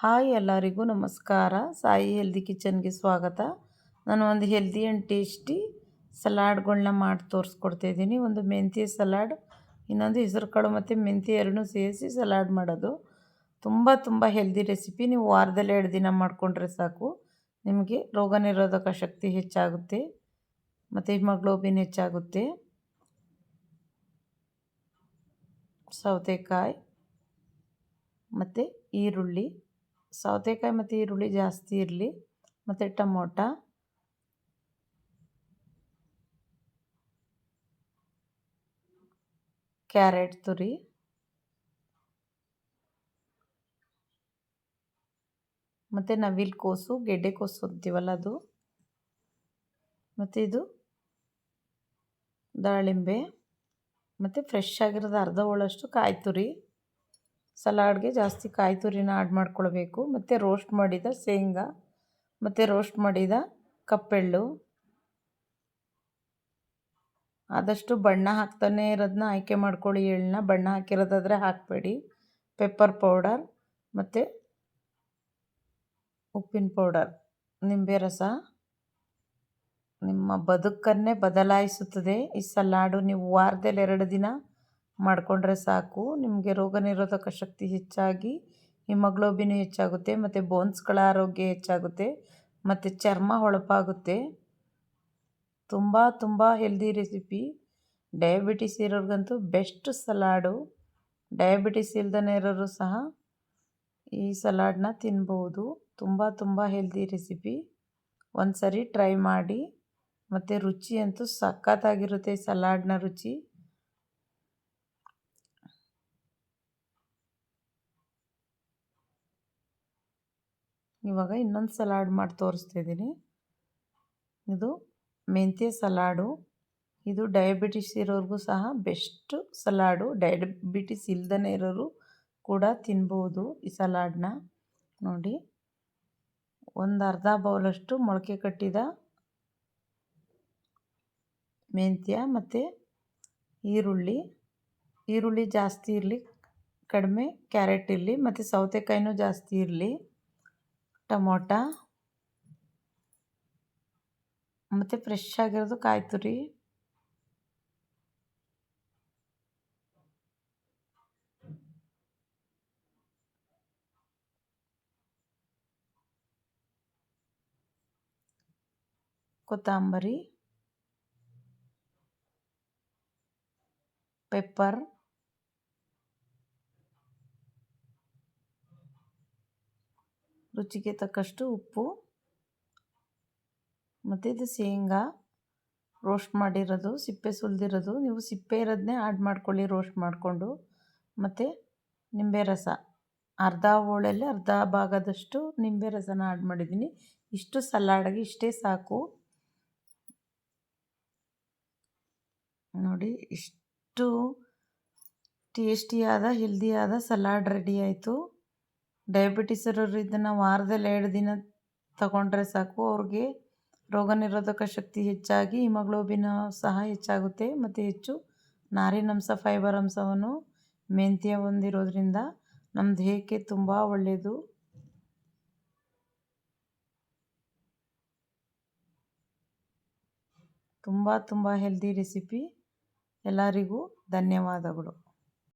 Hi ಎಲ್ಲರಿಗೂ ನಮಸ್ಕಾರ. Sai healthy ಕಿಚನ್ಗೆ ಸ್ವಾಗತ. ನಾನು ಒಂದು ಹೆಲ್ದಿ ಆ್ಯಂಡ್ ಟೇಸ್ಟಿ ಸಲಾಡ್ಗಳನ್ನ ಮಾಡಿ ತೋರಿಸ್ಕೊಡ್ತಾಯಿದ್ದೀನಿ ಒಂದು ಮೆಂತ್ಯ ಸಲಾಡ್, ಇನ್ನೊಂದು ಹೆಸರು ಕಾಳು ಮತ್ತು ಮೆಂತ್ಯ ಎರಡನ್ನೂ ಸೇರಿಸಿ ಸಲಾಡ್ ಮಾಡೋದು. ತುಂಬ ತುಂಬ ಹೆಲ್ದಿ ರೆಸಿಪಿ ನೀವು ವಾರದಲ್ಲಿ ಎರಡು ದಿನ ಮಾಡಿಕೊಂಡ್ರೆ ಸಾಕು. ನಿಮಗೆ ರೋಗ ನಿರೋಧಕ ಶಕ್ತಿ ಹೆಚ್ಚಾಗುತ್ತೆ. ಮತ್ತು ಹಿಮಗ್ಲೋಬಿನ್ ಹೆಚ್ಚಾಗುತ್ತೆ. ಸೌತೆಕಾಯಿ, ಮತ್ತು ಈರುಳ್ಳಿ. ಸೌತೆಕಾಯಿ ಮತ್ತು ಈರುಳ್ಳಿ ಜಾಸ್ತಿ ಇರಲಿ. ಮತ್ತು ಟಮೋಟ. ಕ್ಯಾರೆಟ್, ತುರಿ. ಮತ್ತು ನವಿಲು ಕೋಸು, ಗೆಡ್ಡೆ ಕೋಸು ಅಂತೀವಲ್ಲ ಅದು. ಮತ್ತು ಇದು ದಾಳಿಂಬೆ. ಮತ್ತು ಫ್ರೆಶ್ ಆಗಿರೋದು ಅರ್ಧ ಹೋಳಷ್ಟು ಕಾಯಿ ತುರಿ. ಸಲಾಡ್ಗೆ ಜಾಸ್ತಿ ಕಾಯಿ ತುರಿನ ಆಡ್ ಮಾಡ್ಕೊಳ್ಬೇಕು. ಮತ್ತು ರೋಸ್ಟ್ ಮಾಡಿದ ಶೇಂಗಾ, ಮತ್ತು ರೋಸ್ಟ್ ಮಾಡಿದ ಕಪ್ಪೆಳ್ಳು. ಆದಷ್ಟು ಬಣ್ಣ ಹಾಕ್ತಾನೆ ಇರೋದನ್ನ ಆಯ್ಕೆ ಮಾಡ್ಕೊಳ್ಳಿ ಎಳ್ಳನ್ನ ಬಣ್ಣ ಹಾಕಿರೋದಾದರೆ ಹಾಕಬೇಡಿ. ಪೆಪ್ಪರ್ ಪೌಡರ್ ಮತ್ತು ಉಪ್ಪಿನ ಪೌಡರ್ ನಿಂಬೆ ರಸ. ನಿಮ್ಮ ಬದುಕನ್ನೇ ಬದಲಾಯಿಸುತ್ತದೆ. ಈ ಸಲಾಡು ನೀವು ವಾರದಲ್ಲಿ ಎರಡು ದಿನ ಮಾಡಿಕೊಂಡ್ರೆ ಸಾಕು. ನಿಮಗೆ ರೋಗ ನಿರೋಧಕ ಶಕ್ತಿ ಹೆಚ್ಚಾಗಿ ಹಿಮೋಗ್ಲೋಬಿನ್ ಹೆಚ್ಚಾಗುತ್ತೆ, ಮತ್ತು ಬೋನ್ಸ್ಗಳ ಆರೋಗ್ಯ ಹೆಚ್ಚಾಗುತ್ತೆ, ಮತ್ತು ಚರ್ಮ ಹೊಳಪಾಗುತ್ತೆ. ತುಂಬ ತುಂಬ ಹೆಲ್ದಿ ರೆಸಿಪಿ ಡಯಾಬಿಟಿಸ್ ಇರೋರಿಗಂತೂ ಬೆಸ್ಟ್ ಸಲಾಡು. ಡಯಾಬಿಟಿಸ್ ಇಲ್ದೇ ಇರೋರು ಸಹ ಈ ಸಲಾಡನ್ನ ತಿನ್ಬೋದು. ತುಂಬ ತುಂಬ ಹೆಲ್ದಿ ರೆಸಿಪಿ ಒಂದು ಸರಿ ಟ್ರೈ ಮಾಡಿ. ಮತ್ತು ರುಚಿ ಅಂತೂ ಸಖತ್ತಾಗಿರುತ್ತೆ ಸಲಾಡ್ನ ರುಚಿ. ಇವಾಗ ಇನ್ನೊಂದು ಸಲಾಡ್ ಮಾಡಿ ತೋರಿಸ್ತಿದ್ದೀನಿ ಇದು ಮೆಂತ್ಯ ಸಲಾಡು, ಇದು ಡಯಾಬಿಟಿಸ್ ಇರೋರಿಗೂ ಸಹ ಬೆಸ್ಟ್ ಸಲಾಡು. ಡಯಾಬಿಟಿಸ್ ಇಲ್ದೇ ಇರೋರು ಕೂಡ ತಿನ್ಬೋದು ಈ ಸಲಾಡನ್ನ ನೋಡಿ, ಒಂದು ಅರ್ಧ ಬೌಲಷ್ಟು ಮೊಳಕೆ ಕಟ್ಟಿದ ಮೆಂತ್ಯ ಮತ್ತು ಈರುಳ್ಳಿ. ಈರುಳ್ಳಿ ಜಾಸ್ತಿ ಇರಲಿ, ಕಡಿಮೆ ಕ್ಯಾರೆಟ್ ಇರಲಿ, ಮತ್ತು ಸೌತೆಕಾಯಿನೂ ಜಾಸ್ತಿ ಇರಲಿ. ಟೊಮೊಟ ಮತ್ತು ಫ್ರೆಶ್ ಆಗಿರೋದು ಕಾಯಿ ತುರಿ ಕೊತ್ತಂಬರಿ ಪೆಪ್ಪರ್ ರುಚಿಗೆ ತಕ್ಕಷ್ಟು ಉಪ್ಪು, ಮತ್ತು ಇದು ಶೇಂಗಾ. ರೋಸ್ಟ್ ಮಾಡಿರೋದು, ಸಿಪ್ಪೆ ಸುಲಿದಿರೋದು. ನೀವು ಸಿಪ್ಪೆ ಇರೋದನ್ನೇ ಆ್ಯಡ್ ಮಾಡ್ಕೊಳ್ಳಿ, ರೋಸ್ಟ್ ಮಾಡಿಕೊಂಡು. ಮತ್ತು ನಿಂಬೆ ರಸ. ಅರ್ಧ ಹೋಳಲ್ಲಿ ಅರ್ಧ ಭಾಗದಷ್ಟು ನಿಂಬೆ ರಸನ ಆ್ಯಡ್ ಮಾಡಿದ್ದೀನಿ. ಇಷ್ಟು ಸಲಾಡ್ಗೆ ಇಷ್ಟೇ ಸಾಕು. ನೋಡಿ, ಇಷ್ಟು ಟೇಸ್ಟಿಯಾದ, ಹೆಲ್ದಿಯಾದ ಸಲಾಡ್ ರೆಡಿ ಆಯಿತು. ಡಯಾಬಿಟಿಸ್ ಇರೋರು ಇದನ್ನು ವಾರದಲ್ಲಿ ಎರಡು ದಿನ ತಗೊಂಡ್ರೆ ಸಾಕು. ಅವ್ರಿಗೆ ರೋಗ ನಿರೋಧಕ ಶಕ್ತಿ ಹೆಚ್ಚಾಗಿ ಹಿಮೋಗ್ಲೋಬಿನ್ ಸಹ ಹೆಚ್ಚಾಗುತ್ತೆ. ಮತ್ತು ಹೆಚ್ಚು ನಾರಿನಂಶ ಫೈಬರ್ ಅಂಶವನ್ನು ಮೆಂತ್ಯ ಹೊಂದಿರೋದ್ರಿಂದ ನಮ್ಮ ದೇಹಕ್ಕೆ ತುಂಬ ಒಳ್ಳೆಯದು ತುಂಬ ತುಂಬ ಹೆಲ್ದಿ ರೆಸಿಪಿ ಎಲ್ಲರಿಗೂ ಧನ್ಯವಾದಗಳು.